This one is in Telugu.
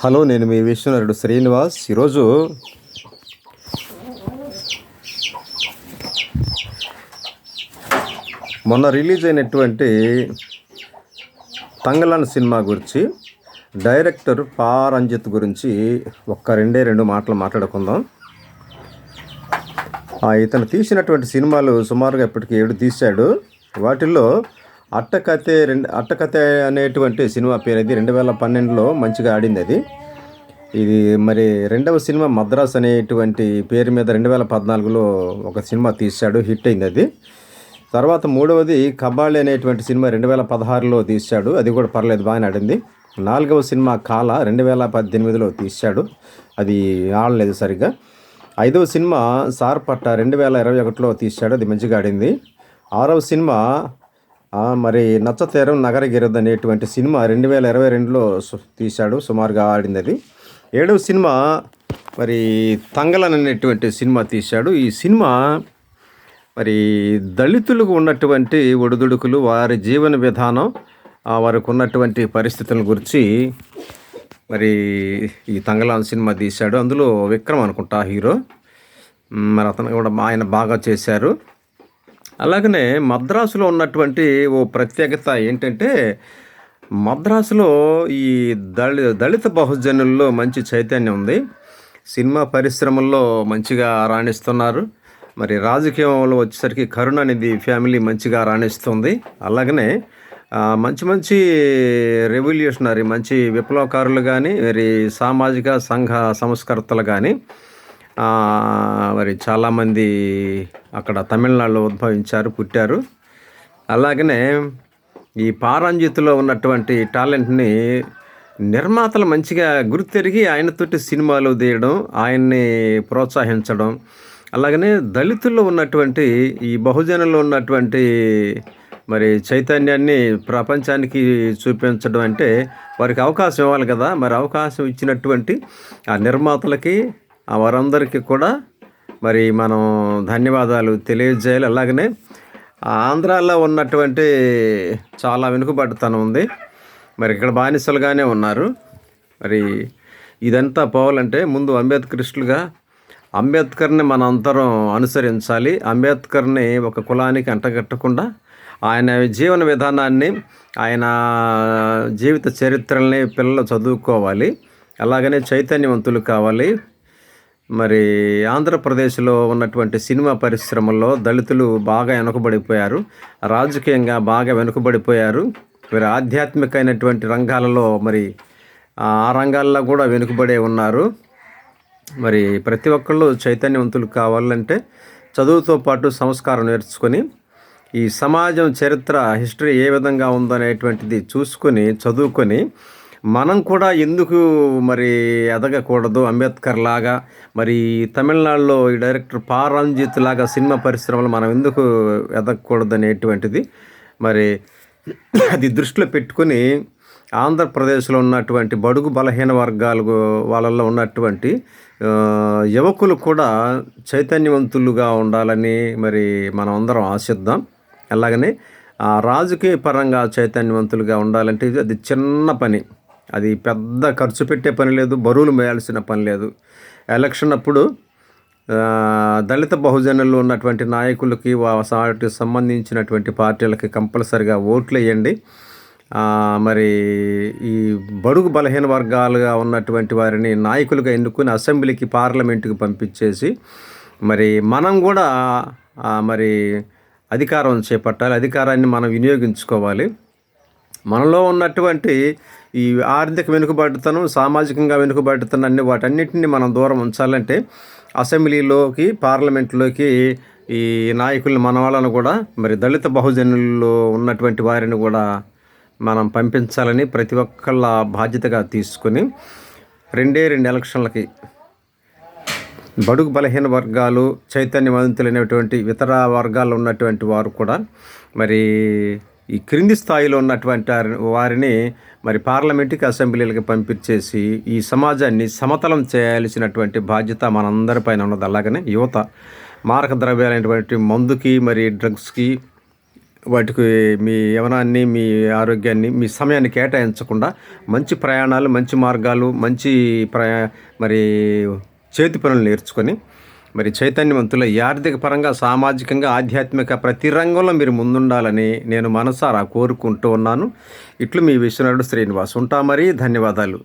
హలో నేను మీ విశ్వనరుడు శ్రీనివాస్. ఈరోజు మొన్న రిలీజ్ అయినటువంటి తంగలాన్ సినిమా గురించి డైరెక్టర్ పా రంజిత్ గురించి ఒక్క రెండే రెండు మాటలు మాట్లాడుకుందాం. ఇతను తీసినటువంటి సినిమాలు సుమారుగా ఇప్పటికి ఏడు తీశాడు. వాటిల్లో అట్టకథే రెండు అట్టకథే అనేటువంటి సినిమా పేరు అది రెండు వేల పన్నెండులో మంచిగా ఆడింది అది. ఇది మరి రెండవ సినిమా మద్రాస్ అనేటువంటి పేరు మీద రెండు వేల పద్నాలుగులో ఒక సినిమా తీశాడు హిట్ అయింది అది. తర్వాత మూడవది కబాళి అనేటువంటి సినిమా రెండు వేల పదహారులో తీశాడు అది కూడా పర్లేదు బాగానే ఆడింది. నాలుగవ సినిమా కాల రెండు వేల పద్దెనిమిదిలో తీశాడు అది ఆడలేదు సరిగ్గా. ఐదవ సినిమా సార్పట్ట రెండు వేల ఇరవై ఒకటిలో తీశాడు అది మంచిగా ఆడింది. ఆరవ సినిమా మరి నచ్చతీరం నగరగిరద్ అనేటువంటి సినిమా రెండు వేల ఇరవై రెండులో తీశాడు సుమారుగా ఆడింది అది ఏడవ సినిమా మరి తంగలన్ అనేటువంటి సినిమా తీశాడు. ఈ సినిమా మరి దళితులకు ఉన్నటువంటి ఒడిదుడుకులు వారి జీవన విధానం వారికి ఉన్నటువంటి పరిస్థితుల గురించి మరి ఈ తంగలాన్ సినిమా తీశాడు. అందులో విక్రమ్ అనుకుంటా హీరో. మరి అతను కూడా ఆయన బాగా చేశారు. అలాగనే మద్రాసులో ఉన్నటువంటి ఓ ప్రత్యేకత ఏంటంటే మద్రాసులో ఈ దళి దళిత బహుజనుల్లో మంచి చైతన్యం ఉంది. సినిమా పరిశ్రమల్లో మంచిగా రాణిస్తున్నారు. మరి రాజకీయంలో వచ్చేసరికి కరుణ అనేది ఫ్యామిలీ మంచిగా రాణిస్తుంది. అలాగనే మంచి మంచి రెవల్యూషనరీ మంచి విప్లవకారులు కానీ మరి సామాజిక సంఘ సంస్కర్తలు కానీ మరి చాలామంది అక్కడ తమిళనాడులో ఉద్భవించారు పుట్టారు. అలాగనే ఈ పారంజిత్తులో ఉన్నటువంటి టాలెంట్ని నిర్మాతలు మంచిగా గుర్తెరిగి ఆయనతోటి సినిమాలు తీయడం ఆయన్ని ప్రోత్సహించడం అలాగనే దళితుల్లో ఉన్నటువంటి ఈ బహుజనుల్లో ఉన్నటువంటి మరి చైతన్యాన్ని ప్రపంచానికి చూపించడం అంటే వారికి అవకాశం ఇవ్వాలి కదా. మరి అవకాశం ఇచ్చినటువంటి ఆ నిర్మాతలకి వారందరికీ కూడా మరి మనం ధన్యవాదాలు తెలియజేయాలి. అలాగనే ఆంధ్రాలో ఉన్నటువంటి చాలా వెనుకబడితనం ఉంది. మరి ఇక్కడ బానిసలుగానే ఉన్నారు. మరి ఇదంతా పోవాలంటే ముందు అంబేద్కరిస్టులుగా అంబేద్కర్ని మన అందరం అనుసరించాలి. అంబేద్కర్ని ఒక కులానికి అంటగట్టకుండా ఆయన జీవన విధానాన్ని ఆయన జీవిత చరిత్రల్ని పిల్లలు చదువుకోవాలి. అలాగనే చైతన్యవంతులు కావాలి. మరి ఆంధ్రప్రదేశ్లో ఉన్నటువంటి సినిమా పరిశ్రమల్లో దళితులు బాగా వెనుకబడిపోయారు. రాజకీయంగా బాగా వెనుకబడిపోయారు. మరి ఆధ్యాత్మికమైనటువంటి రంగాలలో మరి ఆ రంగాల్లో కూడా వెనుకబడే ఉన్నారు. మరి ప్రతి ఒక్కళ్ళు చైతన్యవంతులు కావాలంటే చదువుతో పాటు సంస్కారం నేర్చుకొని ఈ సమాజం చరిత్ర హిస్టరీ ఏ విధంగా ఉందనేటువంటిది చూసుకొని చదువుకొని మనం కూడా ఎందుకు మరి ఎదగకూడదు? అంబేద్కర్ లాగా మరి తమిళనాడులో ఈ డైరెక్టర్ పారంజిత్ లాగా సినిమా పరిశ్రమలు మనం ఎందుకు ఎదగకూడదు అనేటువంటిది మరి అది దృష్టిలో పెట్టుకొని ఆంధ్రప్రదేశ్లో ఉన్నటువంటి బడుగు బలహీన వర్గాలు వాళ్ళల్లో ఉన్నటువంటి యువకులు కూడా చైతన్యవంతులుగా ఉండాలని మరి మనం అందరం ఆశిద్దాం. అలాగనే ఆ రాజకీయ పరంగా చైతన్యవంతులుగా ఉండాలంటే ఇది అది చిన్న పని. అది పెద్ద ఖర్చు పెట్టే పని లేదు బరువులు వేయాల్సిన పని లేదు. ఎలక్షన్ అప్పుడు దళిత బహుజనులు ఉన్నటువంటి నాయకులకి వాటికి సంబంధించినటువంటి పార్టీలకి కంపల్సరిగా ఓట్లు వేయండి మరి ఈ బడుగు బలహీన వర్గాలుగా ఉన్నటువంటి వారిని నాయకులుగా ఎన్నుకుని అసెంబ్లీకి పార్లమెంటుకి పంపించేసి మరి మనం కూడా మరి అధికారం చేపట్టాలి అధికారాన్ని మనం వినియోగించుకోవాలి. మనలో ఉన్నటువంటి ఈ ఆర్థిక వెనుకబాటుతనం సామాజికంగా వెనుకబాటుతనం అన్ని వాటన్నిటిని మనం దూరం ఉంచాలంటే అసెంబ్లీలోకి పార్లమెంట్లోకి ఈ నాయకులు మన వాళ్ళను కూడా మరి దళిత బహుజనుల్లో ఉన్నటువంటి వారిని కూడా మనం పంపించాలని ప్రతి ఒక్కళ్ళ బాధ్యతగా తీసుకొని రెండే రెండు ఎలక్షన్లకి బడుగు బలహీన వర్గాలు చైతన్యవంతులైనటువంటి ఇతర వర్గాల్లో ఉన్నటువంటి వారు కూడా మరి ఈ క్రింది స్థాయిలో ఉన్నటువంటి వారి- వారిని మరి పార్లమెంటుకి అసెంబ్లీలకి పంపించేసి ఈ సమాజాన్ని సమతలం చేయాల్సినటువంటి బాధ్యత మనందరిపైన ఉన్నది. అలాగనే యువత మారక ద్రవ్యాలైనటువంటి మందుకి మరి డ్రగ్స్కి వాటికి మీ యవనాన్ని మీ ఆరోగ్యాన్ని మీ సమయాన్ని కేటాయించకుండా మంచి ప్రయాణాలు మంచి మార్గాలు మంచి ప్రయా మరి చేతి పనులు నేర్చుకొని మరి చైతన్యవంతుల ఈ ఆర్థిక పరంగా సామాజికంగా ఆధ్యాత్మిక ప్రతి రంగంలో మీరు ముందుండాలని నేను మనసారా కోరుకుంటూ ఉన్నాను. ఇట్లు మీ విశ్వనాథుడు శ్రీనివాస్ ఉంటా మరి. ధన్యవాదాలు.